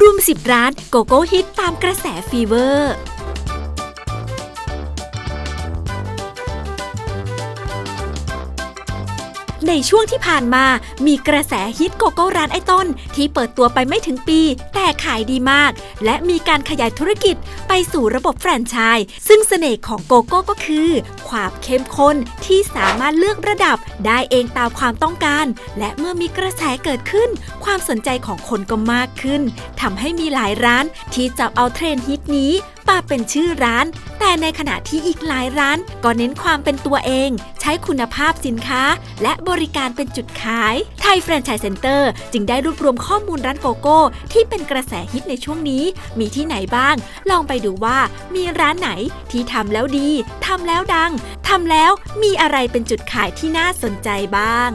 รวม 10 ร้านโกโก้ฮิตตามกระแสฟีเวอร์ ในช่วงที่ผ่านมามีกระแสฮิตโกโก้ร้านไอต้น ที่เปิดตัวไปไม่ถึงปี แต่ขายดีมาก และมีการขยายธุรกิจไปสู่ระบบแฟรนไชส์ซึ่งเสน่ห์ของโกโก้ก็คือ ความเข้มข้นที่สามารถเลือกระดับได้เองตามความต้องการ และเมื่อมีกระแสเกิดขึ้น ความสนใจของคนก็มากขึ้นทำให้มีหลายร้านที่จับเอาเทรนด์ฮิตนี้มาเป็นชื่อร้าน แต่ในขณะที่อีกหลายร้านก็เน้นความเป็นตัวเอง ใช้คุณภาพสินค้า และบริการเป็นจุดขาย ไทยแฟรนไชส์เซ็นเตอร์จึงได้รวบรวมข้อมูลร้านโกโก้ ที่เป็นกระแสฮิตในช่วงนี้ มีที่ไหนบ้าง ลองไปดูว่ามีร้านไหนที่ทำแล้วดีทำแล้วดังทำแล้วมีอะไรเป็นจุดขายที่น่าสนใจบ้าง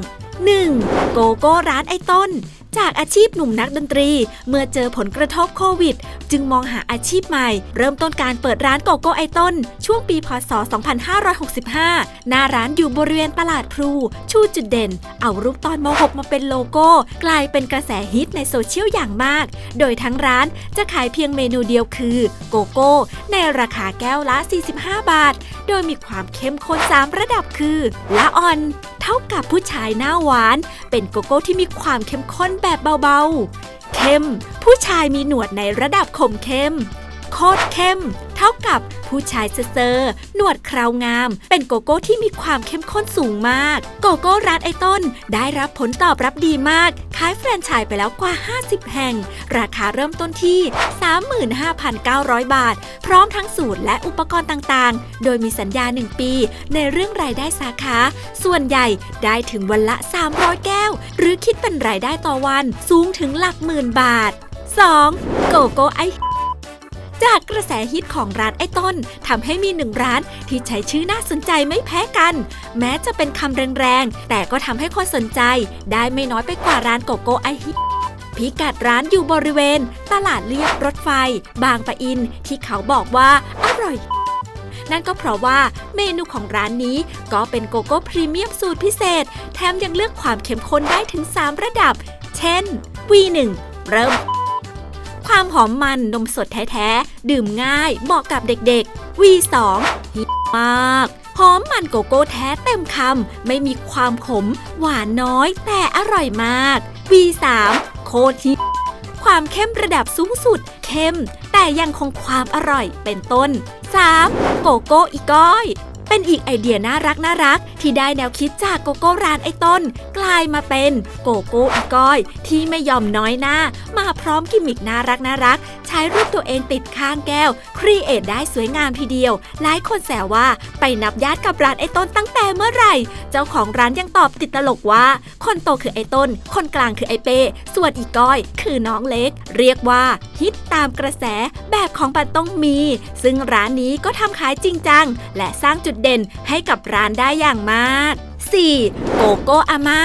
1. โกโก้ร้านไอ้ต้น จากอาชีพหนุ่มนักดนตรี เมื่อเจอผลกระทบโควิด จึงมองหาอาชีพใหม่ เริ่มต้นการเปิดร้านโกโก้ไอต้น ช่วงปีพศ 2565 หน้าร้านอยู่บริเวณตลาดพลู ชูจุดเด่น เอารูปตอนม .6 มาเป็นโลโก้ กลายเป็นกระแสฮิตในโซเชียลอย่างมาก โดยทั้งร้านจะขายเพียงเมนูเดียวคือ โกโก้ ในราคาแก้วละ 45 บาท โดยมีความเข้มข้น 3 ระดับคือละอ่อน เท่ากับผู้ชายหน้าหวาน เป็นโกโก้ที่มีความเข้มข้นแบบเบาๆ เข้ม ผู้ชายมีหนวดในระดับขมเข้ม คตรเข้ม เท่ากับผู้ชายเซอร์หนวดคราวงาม เป็นโกโก้ที่มีความเข้มข้นสูงมาก โกโก้ร้านไอต้น ได้รับผลตอบรับดีมาก ขายแฟรนไชส์ไปแล้วกว่า 50 แห่ง ราคาเริ่มต้นที่ 35,900 บาท พร้อมทั้งสูตรและอุปกรณ์ต่างๆ โดยมีสัญญา 1 ปี ในเรื่องรายได้สาขา ส่วนใหญ่ได้ถึงวันละ 300 แก้ว หรือคิดเป็นรายได้ต่อวันสูงถึงหลักหมื่นบาท 2. โกโก้ไอ จากกระแสฮิตของร้านไอ้ต้นทำให้มีหนึ่งร้านที่ใช้ชื่อน่าสนใจไม่แพ้กัน แม้จะเป็นคำแรงๆ แต่ก็ทำให้คนสนใจ ได้ไม่น้อยไปกว่าร้านโกโก้ไอฮิพิกัดร้านอยู่บริเวณ ตลาดเลียบรถไฟ บางปะอิน ที่เขาบอกว่าอร่อย นั่นก็เพราะว่าเมนูของร้านนี้ก็เป็นโกโก้พรีเมียมสูตรพิเศษ แถมยังเลือกความเข้มข้นได้ถึง 3 ระดับ เช่น V1 เริ่ม ความหอมมันนมสดแท้ ๆ ดื่มง่าย เหมาะกับเด็กๆ V2 ฮิตมากหอมมันโกโก้แท้เต็มคำ ไม่มีความขม หวานน้อย แต่อร่อยมาก V3 โคตรฮิตความเข้มระดับสูงสุด เข้ม แต่ยังคงความอร่อยเป็นต้น 3. โกโก้อีก้อย เป็นอีกไอเดียน่ารักน่ารัก ที่ได้แนวคิดจากโกโก้ร้านไอต้น กลายมาเป็นโกโก้อีกอย ที่ไม่ยอมน้อยหน้า มาพร้อมกิมมิกน่ารักน่ารัก ใช้รูปตัวเองติดข้างแก้ว ครีเอทได้สวยงามทีเดียว หลายคนแซวว่าไปนับญาติกับร้านไอต้นตั้งแต่เมื่อไหร่ เจ้าของร้านยังตอบติดตลกว่า คนโตคือไอต้น คนกลางคือไอเป้ ส่วนอีกอย คือน้องเล็ก เรียกว่าฮิตตามกระแสแบบของปันต้องมี ซึ่งร้านนี้ก็ทำขายจริงจัง และสร้างจุดเด่นให้กับร้านได้อย่างมาก 4. โกโก้อาม่า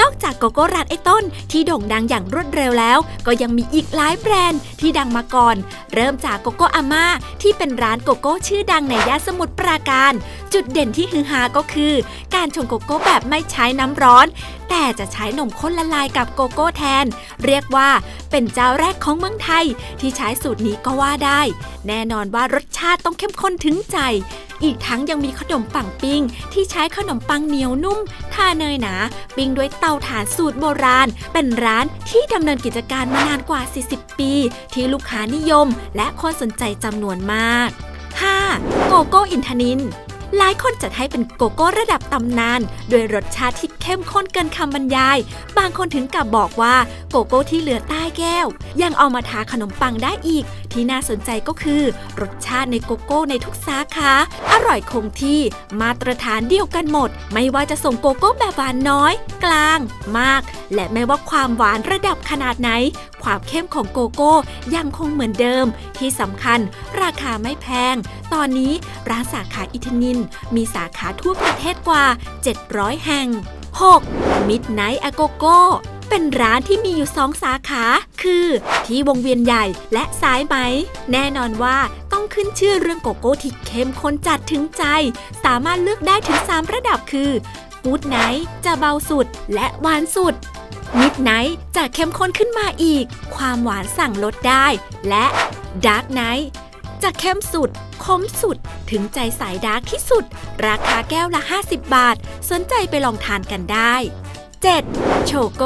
นอกจากโกโก้ร้านไอ้ต้นที่โด่งดังอย่างรวดเร็วแล้ว ก็ยังมีอีกหลายแบรนด์ที่ดังมาก่อน เริ่มจากโกโก้อาม่าที่เป็นร้านโกโก้ชื่อดังในย่านสมุทรปราการ จุดเด่นที่ฮือฮาก็คือ การชงโกโก้แบบไม่ใช้น้ำร้อน แต่จะใช้นมข้นละลายกับโกโก้แทน เรียกว่าเป็นเจ้าแรกของเมืองไทย ที่ใช้สูตรนี้ก็ว่าได้ แน่นอนว่ารสชาติต้องเข้มข้นถึงใจ อีกทั้งยังมีขนมปังปิ้ง ที่ใช้ขนมปังเหนียวนุ่มทาเนยหนา ปิ้งด้วยเตาถ่านสูตรโบราณ เป็นร้านที่ดำเนินกิจการมานานกว่า 40 ปี ที่ลูกค้านิยม และคนสนใจจำนวนมาก 5. โกโก้อินทนิน หลายคนจัดให้เป็นโกโก้ระดับตำนาน ด้วยรสชาติที่เข้มข้นเกินคำบรรยาย บางคนถึงกับบอกว่าโกโก้ที่เหลือใต้แก้ว ยังเอามาทาขนมปังได้อีก ที่น่าสนใจก็คือ รสชาติในโกโก้ในทุกสาขาอร่อยคงที่มาตรฐานเดียวกันหมด ไม่ว่าจะส่งโกโก้แบบหวานน้อย กลาง มาก และไม่ว่าความหวานระดับขนาดไหน ความเข้มของโกโก้ยังคงเหมือนเดิม ที่สำคัญราคาไม่แพง ตอนนี้ร้านสาขาอิทนิน มีสาขาทั่วประเทศกว่า 700 แห่ง 6. Midnight a g o g o เป็นร้านที่มีอยู่สองสาขา คือที่วงเวียนใหญ่และสายไหม แน่นอนว่าต้องขึ้นชื่อเรื่องโกโก้ที่เข้มข้นจัดถึงใจ สามารถเลือกได้ถึง 3 ระดับคือกูดไนท์จะเบาสุดและหวานสุด มิดไนท์จะเข้มข้นขึ้นมาอีก ความหวานสั่งลดได้ และดาร์กไนท์จะเข้มสุด คมสุด ถึงใจสายดาร์กที่สุด ราคาแก้วละ 50 บาท สนใจไปลองทานกันได้ 7. โชโก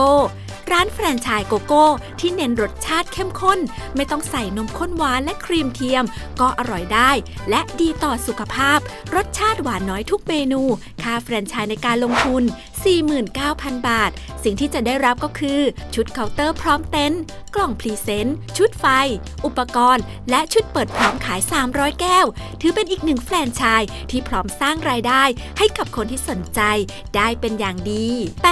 ร้านแฟรนไชส์โกโก้ ที่เน้นรสชาติเข้มข้น ไม่ต้องใส่นมข้นหวานและครีมเทียม ก็อร่อยได้ และดีต่อสุขภาพ รสชาติหวานน้อยทุกเมนู ค่าแฟรนไชส์ในการลงทุน 49,000 บาท สิ่งที่จะได้รับก็คือ ชุดเคาน์เตอร์พร้อมเต็นท์กล่องพรีเซนต์ ชุดไฟ อุปกรณ์ และชุดเปิดพร้อมขาย 300 แก้ว ถือเป็นอีกหนึ่งแฟรนไชส์ที่พร้อมสร้างรายได้ให้กับคนที่สนใจได้เป็นอย่างดี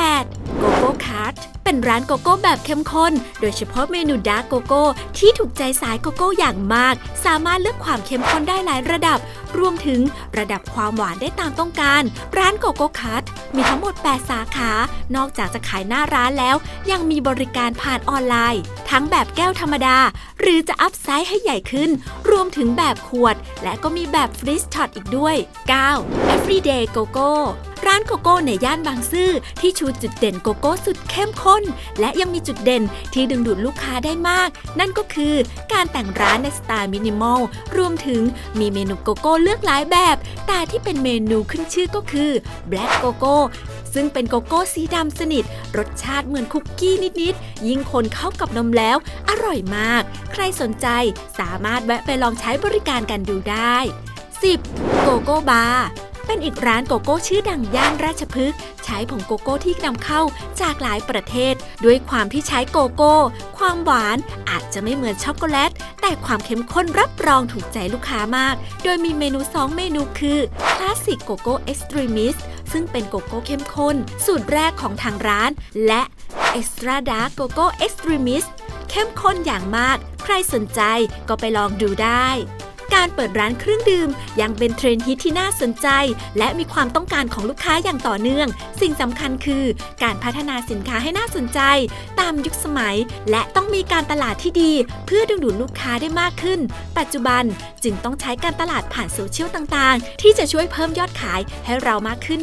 8. โกโก้ค r ร์ เป็นร้านโกโก้แบบเข้มข้น โดยเฉพาะเมนูดาร์กโกโก้ที่ถูกใจสายโกโก้อย่างมาก สามารถเลือกความเข้มข้นได้หลายระดับ รวมถึงระดับความหวานได้ตามต้องการ ร้านโกโก้คัทมีทั้งหมด 8 สาขา นอกจากจะขายหน้าร้านแล้ว ยังมีบริการผ่านออนไลน์ ทั้งแบบแก้วธรรมดา หรือจะอัพไซส์ให้ใหญ่ขึ้น รวมถึงแบบขวด และก็มีแบบฟรีสช็อตอีกด้วย 9. Everyday Coco ร้านโกโก้ในย่านบางซื่อที่ชูจุดเด่นโกโก้สุดเข้มข้น และยังมีจุดเด่นที่ดึงดูดลูกค้าได้มาก นั่นก็คือการแต่งร้านในสไตล์มินิมอลรวมถึงมีเมนูโกโก้เลือกหลายแบบ แต่ที่เป็นเมนูขึ้นชื่อก็คือ Black Coco ซึ่งเป็นโกโก้สีดำสนิท รสชาติเหมือนคุกกี้นิดๆ ยิ่งคนเข้ากับนมแล้ว อร่อยมาก ใครสนใจสามารถแวะไปลองใช้บริการกันดูได้ 10. โกโก้บาร์ เป็นอีกร้านโกโก้ชื่อดังย่านราชพฤกษ์ใช้ผงโกโก้ที่นำเข้าจากหลายประเทศ ด้วยความที่ใช้โกโก้ ความหวานอาจจะไม่เหมือนช็อกโกแลต แต่ความเข้มข้นรับรองถูกใจลูกค้ามาก โดยมีเมนู 2 เมนูคือคลาสสิกโกโก้เอ็กซ์ตรีมิสซึ่งเป็นโกโก้เข้มข้น สูตรแรกของทางร้าน และเอ็กซ์ตร้าดาร์กโกโก้เอ็กซ์ตรีมิสเข้มข้นอย่างมาก ใครสนใจก็ไปลองดูได้ การเปิดร้านเครื่องดื่ม ยังเป็นเทรนด์ฮิตที่น่าสนใจ และมีความต้องการของลูกค้าอย่างต่อเนื่อง สิ่งสำคัญคือ การพัฒนาสินค้าให้น่าสนใจ ตามยุคสมัย และต้องมีการตลาดที่ดี เพื่อดึงดูดลูกค้าได้มากขึ้น ปัจจุบันจึงต้องใช้การตลาดผ่านโซเชียลต่างๆ ที่จะช่วยเพิ่มยอดขายให้เรามากขึ้น